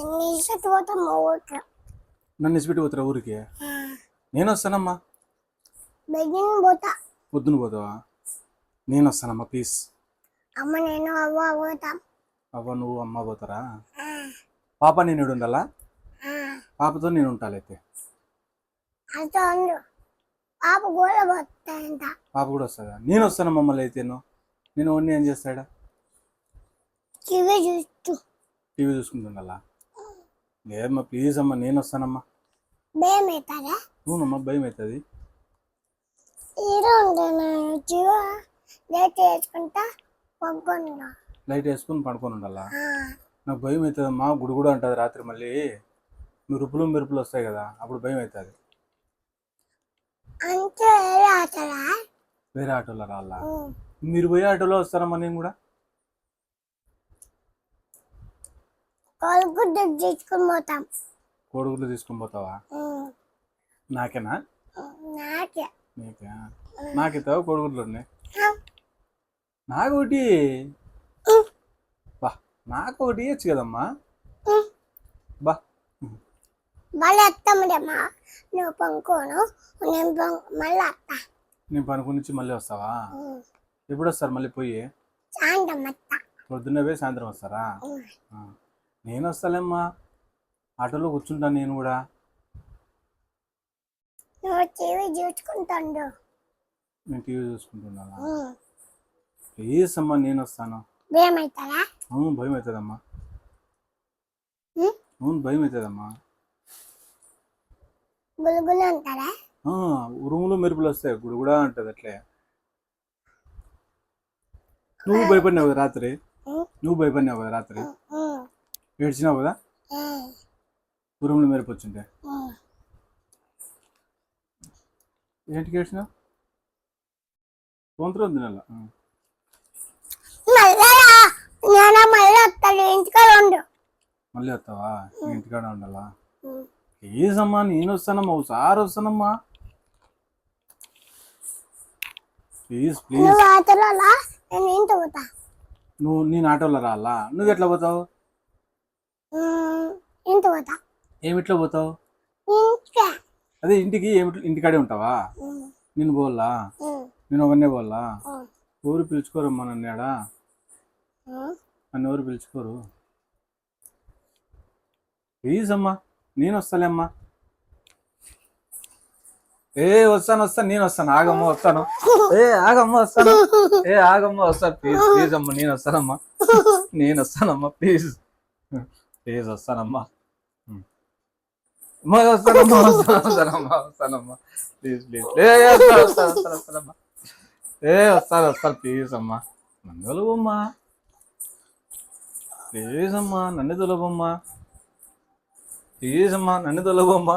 ఇసుకు పోతా ఊరికి. నన్ను ఇసిపెట్టి పోతారా ఊరికి నేను వస్తానమ్మా. బెగిన్ పోతా. పొద్దున పోతావా? నేను వస్తానమ్మా ప్లీజ్ అమ్మ నేను అవ్వ పోతాం. అవ్వ నువ్వు అమ్మ పోతారా? పాప నేను ఈడ ఉండాలా? పాపతో నేను ఉంటాలైతే అంత ఉండు. పాప కూడా పోతాయంట పాప కూడా వస్తుందా? నేను వస్తాను మమ్మల్ని అయితే నేను. ఓన్లీ ఏం చేస్తాడా? కివి చూస్తూ. టీవీ చూసుకుంటుండాలా? లేదమ్మా ప్లీజ్ అమ్మా నేను వస్తానమ్మా భయం అవుతారా అవునమ్మా భయం అవుతుంది లేట్ పడుకుంటా లైట్ వేసుకొని పడుకొని ఉండాలా నాకు భయం అవుతుందమ్మా గుడి కూడా ఉంటుంది రాత్రి మళ్ళీ. మెరుపులు మెరుపులు వస్తాయి కదా అప్పుడు భయం అవుతుంది అంతే వేరే ఆటలా? వేరే ఆటోలో రావాలా? మీరు పోయే ఆటోలో వస్తారమ్మా నేను కూడా? కొలుగుడ్డు తీసుకుని పోతాం. కోడుగులు తీసుకొని పోతావా. నాకేనా? నాకే. నీకా? నాకిస్తావా కోడిగుడ్లు ఉన్నాయి. నాకు ఒకటి. బా నాకు ఒకటి ఇవ్వచ్చు కదమ్మా. బా. మళ్ళీ వస్తాముడమ్మా నువ్వు పంకోను నేను మళ్ళీ వస్తా నేను పనుకుని నుంచి మళ్ళీ వస్తావా. ఎప్పుడు వస్తారు మళ్ళీ పోయి? సాయంత్రం వస్తా పొద్దున్నే పోయి సాయంత్రం వస్తారా. నేను వస్తాలేమ్మా ఆటోలో కూర్చుంటాను నేను కూడా. టీవీ చూసుకుంటుండు. నేను టీవీ చూసుకుంటున్నాను? ఉమ్. ప్లీజ్ అమ్మా నేను వస్తాను భయం అవుతారా అవును భయం అవుతుందమ్మా? అవును భయం అవుతుందమ్మా గులుగులు ఉంటారా ఆ, ఉరుములు మెరుపులు వస్తాయి గుడి కూడా ఉంటుంది అట్లే నువ్వు భయపడినావు రాత్రి. నువ్వు భయపడినావు రాత్రి. ఏడ్చినావు కదా? మెరుపు వచ్చింటే? ఉమ్. ఏంటికి ఏడ్చినావు? సొంతరం తినాల మళ్ళీ రా. నేను మళ్ళీ వస్తావా? ఇంటికాడ ఉండాలా? అమ్మా నేను వస్తానమ్మా ఒకసారి వస్తానమ్మా. Please please. నువ్వు నేను ఆటోలో రాలా నువ్వు ఎట్లా పోతావు? ఇంటి పోతా. ఏమిట్లా పోతావు? అదే ఇంటికి ఇంటికాడే ఉంటావా. నేను ఉమ్. నేను ఒకనే ఉమ్. ఎవరు పిలుచుకోరమ్మా నన్ను ఏడా. నన్ను ఎవరు పిలుచుకోరు? ప్లీజ్ అమ్మా నేను వస్తాలేమ్మా ఏ వస్తాను వస్తాను నేను వస్తాను. ఆగమ్మ వస్తాను. ఏ ఆగమ్మ వస్తాను. ఏ ఆగమ్మ వస్తాను. ప్లీజ్ ప్లీజ్ అమ్మా నేను వస్తానమ్మా. నేను వస్తానమ్మా ప్లీజ్. ప్లీజ్ వస్తానమ్మా. అమ్మా వస్తానమ్మా వస్తాను వస్తానమ్మా వస్తానమ్మా ప్లీజ్ ప్లీజ్ ఏ వస్తాను వస్తాను వస్తాను వస్తానమ్మా ఏ వస్తాను వస్తాను ప్లీజ్ అమ్మా నన్ను తొలగమ్మా ప్లీజ్ అమ్మా నన్ను తొలగమ్మా ప్లీజ్ అమ్మా నన్ను తొలగమ్మా